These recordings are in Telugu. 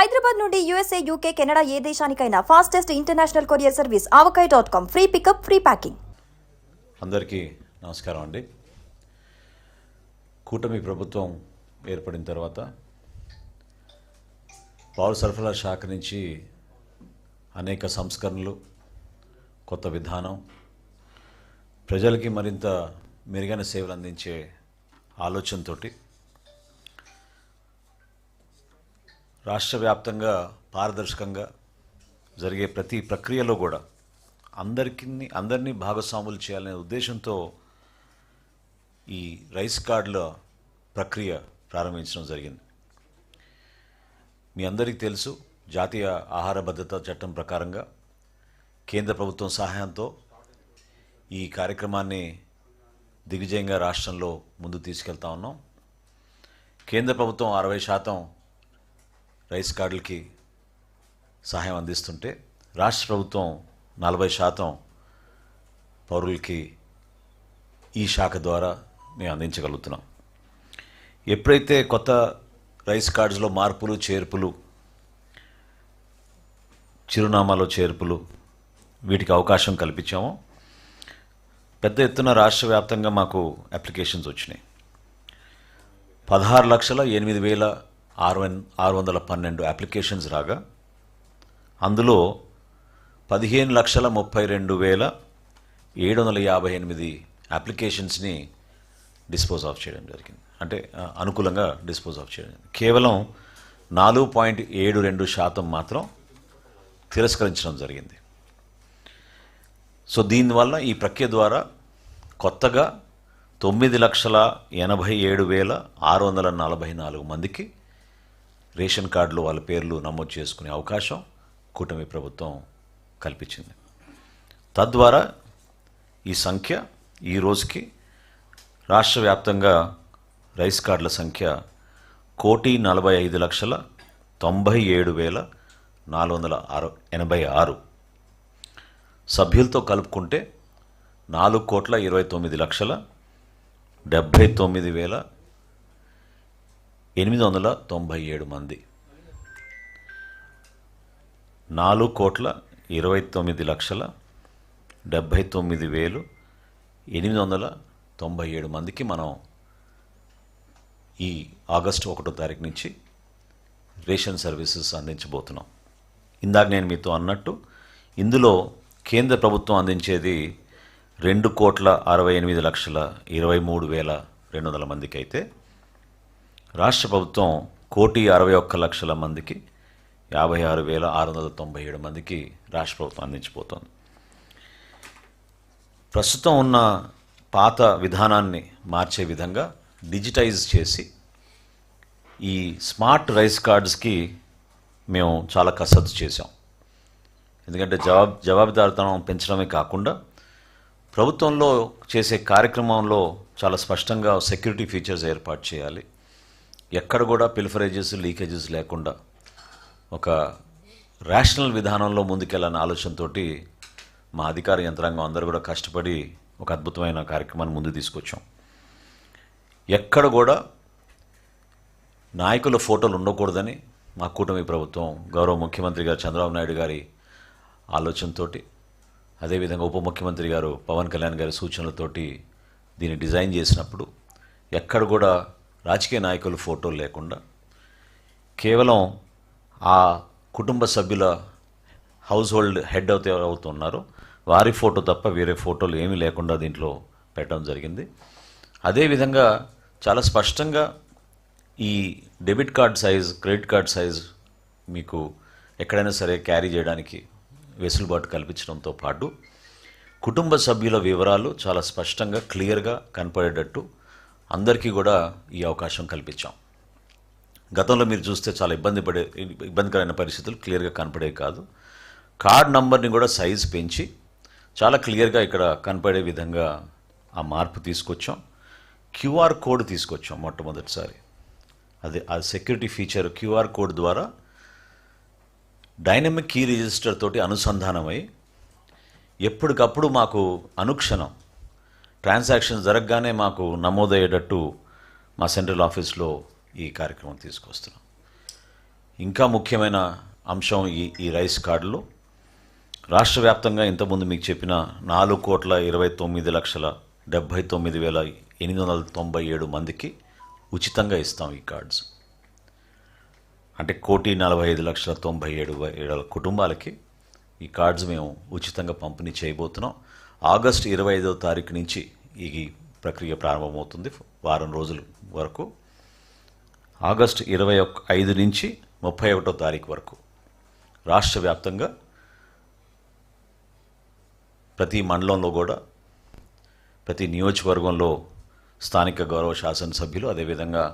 హైదరాబాద్ నుండి యూఎస్ఏ యూకే కెనడా ఏ దేశానికైనా fastest international courier service Avakaya dot com free pickup free packing అందరికీ నమస్కారం అండి. కూటమి ప్రభుత్వం ఏర్పడిన తర్వాత పౌర సరఫరా శాఖ నుంచి అనేక సంస్కరణలు కొత్త విధానం ప్రజలకి మరింత మెరుగైన సేవలు అందించే ఆలోచనతోటి రాష్ట్ర వ్యాప్తంగా పారదర్శకంగా జరిగే ప్రతి ప్రక్రియలో కూడా అందరికీ అందరినీ భాగస్వాములు చేయాలనే ఉద్దేశంతో ఈ రైస్ కార్డుల ప్రక్రియ ప్రారంభించడం జరిగింది. మీ అందరికీ తెలుసు జాతీయ ఆహార భద్రత చట్టం ప్రకారంగా కేంద్ర ప్రభుత్వం సహాయంతో ఈ కార్యక్రమాన్ని దిగ్విజయంగా రాష్ట్రంలో ముందు తీసుకెళ్తా ఉన్నాం. కేంద్ర ప్రభుత్వం అరవై శాతం రైస్ కార్డులకి సహాయం అందిస్తుంటే రాష్ట్ర ప్రభుత్వం నలభై శాతం పౌరులకి ఈ శాఖ ద్వారా మేము అందించగలుగుతున్నాం. ఎప్పుడైతే కొత్త రైస్ కార్డ్స్లో మార్పులు చేర్పులు చిరునామాలో చేర్పులు వీటికి అవకాశం కల్పించామో పెద్ద ఎత్తున రాష్ట్ర వ్యాప్తంగా మాకు అప్లికేషన్స్ వచ్చినాయి. పదహారు లక్షల ఎనిమిది వేల ఆరు వన్ ఆరు వందల పన్నెండు అప్లికేషన్స్ రాగా అందులో పదిహేను లక్షల ముప్పై రెండు వేల ఏడు వందల యాభై ఎనిమిది అప్లికేషన్స్ని డిస్పోజ్ ఆఫ్ చేయడం జరిగింది. అంటే అనుకూలంగా డిస్పోజ్ ఆఫ్ చేయడం కేవలం నాలుగు పాయింట్ ఏడు రెండు శాతం మాత్రం తిరస్కరించడం జరిగింది. సో దీనివల్ల ఈ ప్రక్రియ ద్వారా కొత్తగా తొమ్మిది లక్షల ఎనభై ఏడు వేల ఆరు వందల నలభై నాలుగు మందికి రేషన్ కార్డులో వాళ్ళ పేర్లు నమోదు చేసుకునే అవకాశం కూటమి ప్రభుత్వం కల్పించింది. తద్వారా ఈ సంఖ్య ఈ రోజుకి రాష్ట్ర వ్యాప్తంగా రైస్ కార్డుల సంఖ్య కోటి నలభై ఐదు లక్షల తొంభై ఏడు వేల నాలుగు వందల ఆరు ఎనభై ఆరు. సభ్యులతో కలుపుకుంటే నాలుగు కోట్ల ఇరవై తొమ్మిది లక్షల డెబ్భై తొమ్మిది వేల ఎనిమిది వందల తొంభై ఏడు మంది. నాలుగు కోట్ల ఇరవై తొమ్మిది లక్షల డెబ్భై తొమ్మిది వేలు ఎనిమిది వందల తొంభై ఏడు మందికి మనం ఈ ఆగస్టు ఒకటో తారీఖు నుంచి రేషన్ సర్వీసెస్ అందించబోతున్నాం. ఇందాక నేను మీతో అన్నట్టు ఇందులో కేంద్ర ప్రభుత్వం అందించేది రెండు కోట్ల అరవై ఎనిమిది లక్షల ఇరవై మూడు వేల రెండు వందల మందికి అయితే రాష్ట్ర ప్రభుత్వం కోటి అరవై ఒక్క లక్షల మందికి యాభై ఆరు వేల ఆరు వందల తొంభై ఏడు మందికి రాష్ట్ర ప్రభుత్వం అందించిపోతుంది. ప్రస్తుతం ఉన్న పాత విధానాన్ని మార్చే విధంగా డిజిటైజ్ చేసి ఈ స్మార్ట్ రైస్ కార్డ్స్కి మేము చాలా కసరత్తు చేసాం ఎందుకంటే జవాబు జవాబుదారితనం పెంచడమే కాకుండా ప్రభుత్వంలో చేసే కార్యక్రమంలో చాలా స్పష్టంగా సెక్యూరిటీ ఫీచర్స్ ఏర్పాటు చేయాలి. ఎక్కడ కూడా పిల్ఫరేజెస్ లీకేజెస్ లేకుండా ఒక రేషనల్ విధానంలో ముందుకెళ్ళని ఆలోచనతో మా అధికార యంత్రాంగం అందరూ కూడా కష్టపడి ఒక అద్భుతమైన కార్యక్రమాన్ని ముందు తీసుకొచ్చాం. ఎక్కడ కూడా నాయకుల ఫోటోలు ఉండకూడదని మా కూటమి ప్రభుత్వం గౌరవ ముఖ్యమంత్రి గారు చంద్రబాబు నాయుడు గారి ఆలోచనతో అదేవిధంగా ఉప ముఖ్యమంత్రి గారు పవన్ కళ్యాణ్ గారి సూచనలతోటి దీన్ని డిజైన్ చేసినప్పుడు ఎక్కడ కూడా రాజకీయ నాయకుల ఫోటోలు లేకుండా కేవలం ఆ కుటుంబ సభ్యుల హౌస్ హోల్డ్ హెడ్ అవుతే అవుతున్నారో. వారి ఫోటో తప్ప వేరే ఫోటోలు ఏమీ లేకుండా దీంట్లో పెట్టడం జరిగింది. అదేవిధంగా చాలా స్పష్టంగా ఈ debit card size credit card size మీకు ఎక్కడైనా సరే క్యారీ చేయడానికి వెసులుబాటు కల్పించడంతో పాటు కుటుంబ సభ్యుల వివరాలు చాలా స్పష్టంగా క్లియర్గా కనపడేటట్టు అందరికీ కూడా ఈ అవకాశం కల్పించాం. గతంలో మీరు చూస్తే చాలా ఇబ్బంది పడే ఇబ్బందికరమైన పరిస్థితులు క్లియర్గా కనపడేవి కాదు. కార్డ్ నంబర్ని కూడా సైజ్ పెంచి చాలా క్లియర్గా ఇక్కడ కనపడే విధంగా ఆ మార్పు తీసుకొచ్చాం. క్యూఆర్ కోడ్ తీసుకొచ్చాం మొట్టమొదటిసారి. అదే ఆ సెక్యూరిటీ ఫీచర్ క్యూఆర్ కోడ్ ద్వారా డైనమిక్ కీ రిజిస్టర్ తోటి అనుసంధానమై ఎప్పటికప్పుడు మాకు అనుక్షణం ట్రాన్సాక్షన్ జరగగానే మాకు నమోదయ్యేటట్టు మా సెంట్రల్ ఆఫీస్లో ఈ కార్యక్రమం తీసుకొస్తున్నాం. ఇంకా ముఖ్యమైన అంశం ఈ ఈ రైస్ కార్డులో రాష్ట్ర వ్యాప్తంగా ఇంతకుముందు మీకు చెప్పిన నాలుగు కోట్ల ఇరవై తొమ్మిది లక్షల డెబ్భై తొమ్మిది వేల ఎనిమిది వందల తొంభై ఏడు మందికి ఉచితంగా ఇస్తాం ఈ కార్డ్స్. అంటే కోటి నలభై ఐదు లక్షల తొంభై ఏడు వేల కుటుంబాలకి ఈ కార్డ్స్ మేము ఉచితంగా పంపిణీ చేయబోతున్నాం. ఆగస్టు ఇరవై ఐదో తారీఖు నుంచి ఈ ప్రక్రియ ప్రారంభమవుతుంది. వారం రోజుల వరకు. ఆగస్టు ఇరవై ఒక ఐదు నుంచి ముప్పై ఒకటో తారీఖు వరకు రాష్ట్ర వ్యాప్తంగా ప్రతి మండలంలో కూడా ప్రతి నియోజకవర్గంలో స్థానిక గౌరవ శాసనసభ్యులు అదేవిధంగా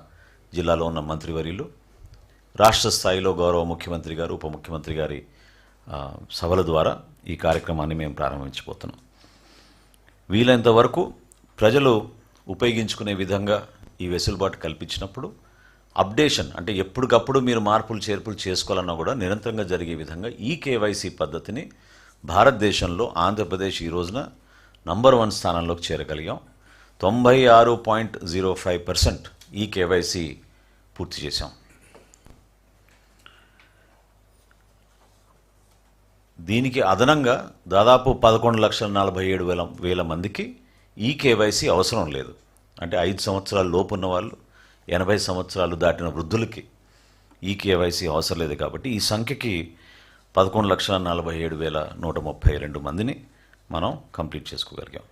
జిల్లాలో ఉన్న మంత్రివర్యులు రాష్ట్ర స్థాయిలో గౌరవ ముఖ్యమంత్రి గారు ఉప ముఖ్యమంత్రి గారి సభల ద్వారా ఈ కార్యక్రమాన్ని మేము ప్రారంభించబోతున్నాం. వీలైనంత వరకు ప్రజలు ఉపయోగించుకునే విధంగా ఈ వెసులుబాటు కల్పించినప్పుడు అప్డేషన్ అంటే ఎప్పటికప్పుడు మీరు మార్పులు చేర్పులు చేసుకోవాలన్నా కూడా నిరంతరంగా జరిగే విధంగా ఈ కేవైసీ పద్ధతిని భారతదేశంలో ఆంధ్రప్రదేశ్ ఈ రోజున నంబర్ వన్ స్థానంలోకి చేరగలిగాం. తొంభై ఆరు పాయింట్ జీరో ఫైవ్ పర్సెంట్ ఈ కేవైసీ పూర్తి చేశాం. దీనికి అదనంగా దాదాపు పదకొండు లక్షల నలభై ఏడు వేల వేల మందికి ఈ కేవైసీ అవసరం లేదు. అంటే ఐదు సంవత్సరాల లోపు ఉన్న వాళ్ళు ఎనభై సంవత్సరాలు దాటిన వృద్ధులకి ఈ కేవైసీ అవసరం లేదు కాబట్టి ఈ సంఖ్యకి పదకొండు లక్షల నలభై ఏడు వేల నూట ముప్పై రెండు మందిని మనం కంప్లీట్ చేసుకోగలిగాం.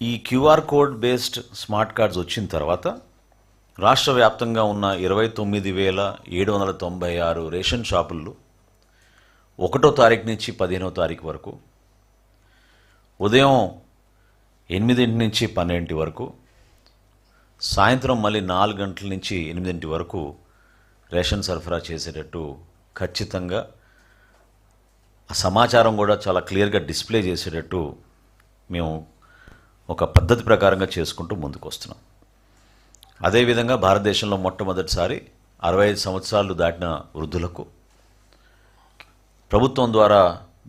ఈ QR code based smart cards వచ్చిన తర్వాత రాష్ట్ర వ్యాప్తంగా ఉన్న ఇరవై తొమ్మిది వేల ఏడు వందల తొంభై ఆరు రేషన్ షాపుల్లో ఒకటో తారీఖు నుంచి పదిహేనో తారీఖు వరకు ఉదయం ఎనిమిదింటి నుంచి పన్నెండింటి వరకు సాయంత్రం మళ్ళీ నాలుగు గంటల నుంచి ఎనిమిదింటి వరకు రేషన్ సరఫరా చేసేటట్టు ఖచ్చితంగా సమాచారం కూడా చాలా క్లియర్గా డిస్ప్లే చేసేటట్టు మేము ఒక పద్ధతి ప్రకారంగా చేసుకుంటూ ముందుకు వస్తున్నాం. అదేవిధంగా భారతదేశంలో మొట్టమొదటిసారి అరవై ఐదు సంవత్సరాలు దాటిన వృద్ధులకు ప్రభుత్వం ద్వారా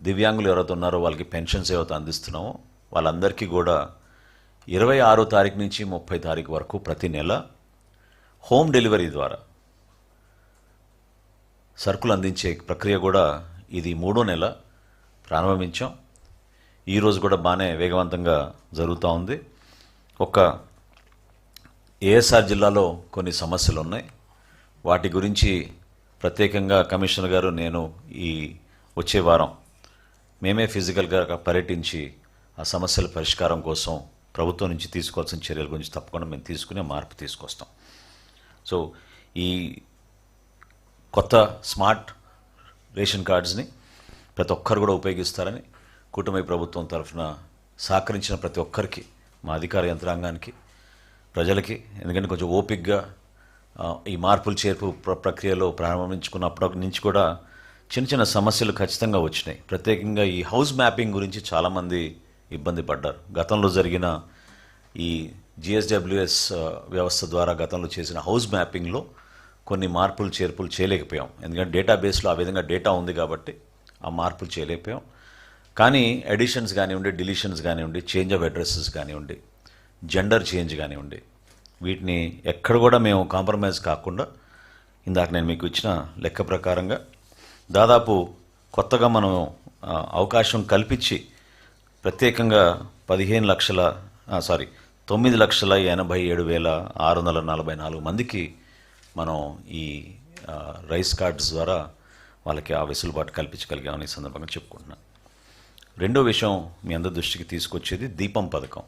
దివ్యాంగులు ఎవరైతే ఉన్నారో వాళ్ళకి పెన్షన్స్ ఏవైతే అందిస్తున్నామో వాళ్ళందరికీ కూడా ఇరవై ఆరో తారీఖు నుంచి ముప్పై తారీఖు వరకు ప్రతి నెల హోమ్ డెలివరీ ద్వారా సరుకులు అందించే ప్రక్రియ కూడా ఇది మూడో నెల ప్రారంభించాం. ఈరోజు కూడా బాగానే వేగవంతంగా జరుగుతూ ఉంది. ఒక ఏఎస్ఆర్ జిల్లాలో కొన్ని సమస్యలు ఉన్నాయి వాటి గురించి ప్రత్యేకంగా కమిషనర్ గారు నేను ఈ వచ్చే వారం మేమే ఫిజికల్గా పర్యటించి ఆ సమస్యల పరిష్కారం కోసం ప్రభుత్వం నుంచి తీసుకోవాల్సిన చర్యల గురించి తప్పకుండా మేము తీసుకునే మార్పు తీసుకొస్తాం. సో ఈ కొత్త స్మార్ట్ రేషన్ కార్డ్స్ని ప్రతి ఒక్కరు కూడా ఉపయోగిస్తారని కూటమి ప్రభుత్వం తరఫున సహకరించిన ప్రతి ఒక్కరికి మా అధికార యంత్రాంగానికి ప్రజలకి ఎందుకంటే కొంచెం ఓపిక్గా ఈ మార్పులు చేర్పు ప్ర ప్రక్రియలో ప్రారంభించుకున్నప్పటి నుంచి కూడా చిన్న చిన్న సమస్యలు ఖచ్చితంగా వచ్చినాయి. ప్రత్యేకంగా ఈ హౌస్ మ్యాపింగ్ గురించి చాలామంది ఇబ్బంది పడ్డారు. గతంలో జరిగిన ఈ జిఎస్డబ్ల్యూఎస్ వ్యవస్థ ద్వారా గతంలో చేసిన హౌస్ మ్యాపింగ్లో కొన్ని మార్పులు చేర్పులు చేయలేకపోయాం. ఎందుకంటే డేటాబేస్లో ఆ విధంగా డేటా ఉంది కాబట్టి ఆ మార్పులు చేయలేకపోయాం. కానీ ఎడిషన్స్ కానివ్వండి డిలీషన్స్ కానివ్వండి చేంజ్ ఆఫ్ అడ్రస్సెస్ కానివ్వండి జెండర్ చేంజ్ కానివ్వండి వీటిని ఎక్కడ కూడా మేము కాంప్రమైజ్ కాకుండా ఇందాక నేను మీకు ఇచ్చిన లెక్క ప్రకారంగా దాదాపు కొత్తగా మనం అవకాశం కల్పించి ప్రత్యేకంగా పదిహేను లక్షల సారీ తొమ్మిది లక్షల ఎనభై ఏడు వేల ఆరు వందల నలభై నాలుగు మందికి మనం ఈ రైస్ కార్డ్స్ ద్వారా వాళ్ళకి ఆ వెసులుబాటు కల్పించగలిగామని ఈ సందర్భంగా చెప్పుకుంటున్నాను. రెండో విషయం మీ అందరి దృష్టికి తీసుకొచ్చేది దీపం పథకం.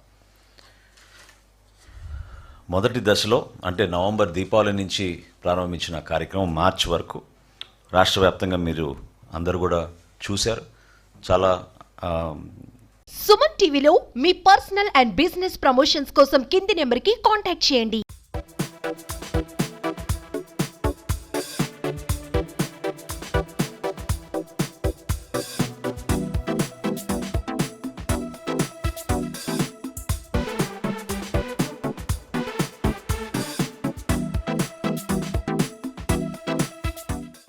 మొదటి దశలో అంటే నవంబర్ దీపావళి నుంచి ప్రారంభించిన కార్యక్రమం మార్చ్ వరకు రాష్ట్ర వ్యాప్తంగా మీరు అందరూ కూడా చూశారు. చాలా సుమన్ టీవీలో మీ పర్సనల్ అండ్ బిజినెస్ ప్రమోషన్స్ కోసం కింది నెంబర్కి కాంటాక్ట్ చేయండి.